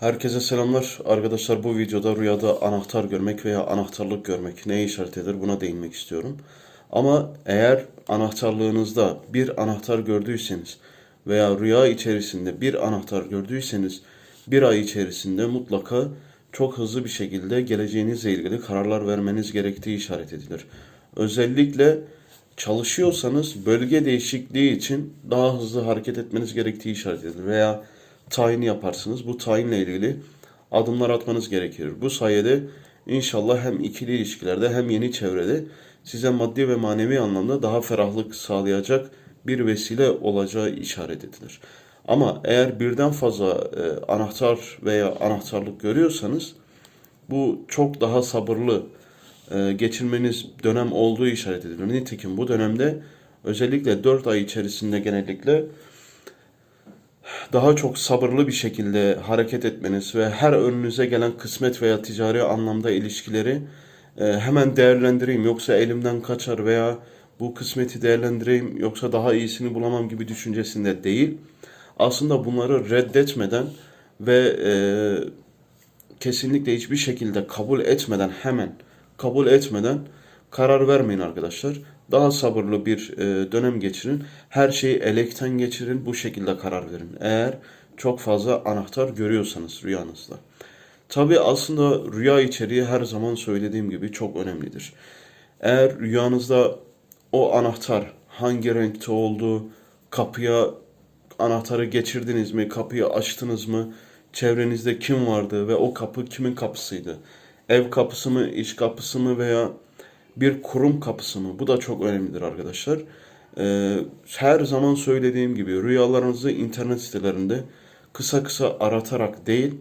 Herkese selamlar. Arkadaşlar bu videoda rüyada anahtar görmek veya anahtarlık görmek neye işaret eder buna değinmek istiyorum. Ama eğer anahtarlığınızda bir anahtar gördüyseniz veya rüya içerisinde bir anahtar gördüyseniz bir ay içerisinde mutlaka çok hızlı bir şekilde geleceğinizle ilgili kararlar vermeniz gerektiği işaret edilir. Özellikle çalışıyorsanız bölge değişikliği için daha hızlı hareket etmeniz gerektiği işaret edilir. Veya tayin yaparsınız. Bu tayinle ilgili adımlar atmanız gerekir. Bu sayede inşallah hem ikili ilişkilerde hem yeni çevrede size maddi ve manevi anlamda daha ferahlık sağlayacak bir vesile olacağı işaret edilir. Ama eğer birden fazla e, anahtar veya anahtarlık görüyorsanız bu çok daha sabırlı e, geçirmeniz dönem olduğu işaret edilir. Nitekim bu dönemde özellikle 4 ay içerisinde genellikle daha çok sabırlı bir şekilde hareket etmeniz ve her önünüze gelen kısmet veya ticari anlamda ilişkileri e, hemen değerlendireyim yoksa elimden kaçar veya bu kısmeti değerlendireyim yoksa daha iyisini bulamam gibi düşüncesinde değil. Aslında bunları reddetmeden ve e, kesinlikle hiçbir şekilde kabul etmeden hemen kabul etmeden karar vermeyin arkadaşlar. Daha sabırlı bir e, dönem geçirin. Her şeyi elekten geçirin. Bu şekilde karar verin. Eğer çok fazla anahtar görüyorsanız rüyanızda. Tabi aslında rüya içeriği her zaman söylediğim gibi çok önemlidir. Eğer rüyanızda o anahtar hangi renkte olduğu, kapıya anahtarı geçirdiniz mi, kapıyı açtınız mı, çevrenizde kim vardı ve o kapı kimin kapısıydı? Ev kapısı mı, iş kapısı mı veya bir kurum kapısı mı? Bu da çok önemlidir arkadaşlar. Ee, her zaman söylediğim gibi rüyalarınızı internet sitelerinde kısa kısa aratarak değil,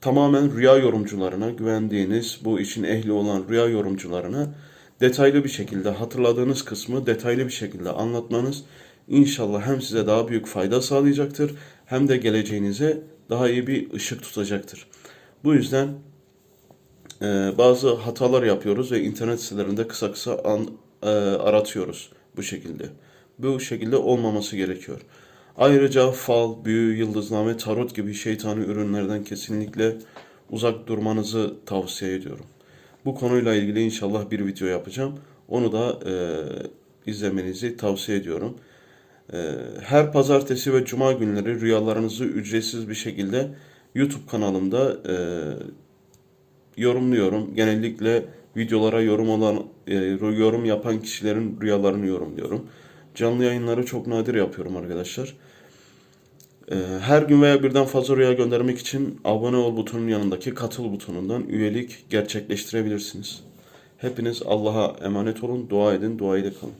tamamen rüya yorumcularına, güvendiğiniz, bu işin ehli olan rüya yorumcularına detaylı bir şekilde hatırladığınız kısmı detaylı bir şekilde anlatmanız inşallah hem size daha büyük fayda sağlayacaktır hem de geleceğinize daha iyi bir ışık tutacaktır. Bu yüzden e, bazı hatalar yapıyoruz ve internet sitelerinde kısa kısa an, e, aratıyoruz bu şekilde. Bu şekilde olmaması gerekiyor. Ayrıca fal, büyü, yıldızname, tarot gibi şeytani ürünlerden kesinlikle uzak durmanızı tavsiye ediyorum. Bu konuyla ilgili inşallah bir video yapacağım. Onu da e, izlemenizi tavsiye ediyorum. E, her pazartesi ve cuma günleri rüyalarınızı ücretsiz bir şekilde YouTube kanalımda e, yorumluyorum. Genellikle videolara yorum olan e, yorum yapan kişilerin rüyalarını yorumluyorum. Canlı yayınları çok nadir yapıyorum arkadaşlar. E, her gün veya birden fazla rüya göndermek için abone ol butonunun yanındaki katıl butonundan üyelik gerçekleştirebilirsiniz. Hepiniz Allah'a emanet olun, dua edin, dua ile kalın.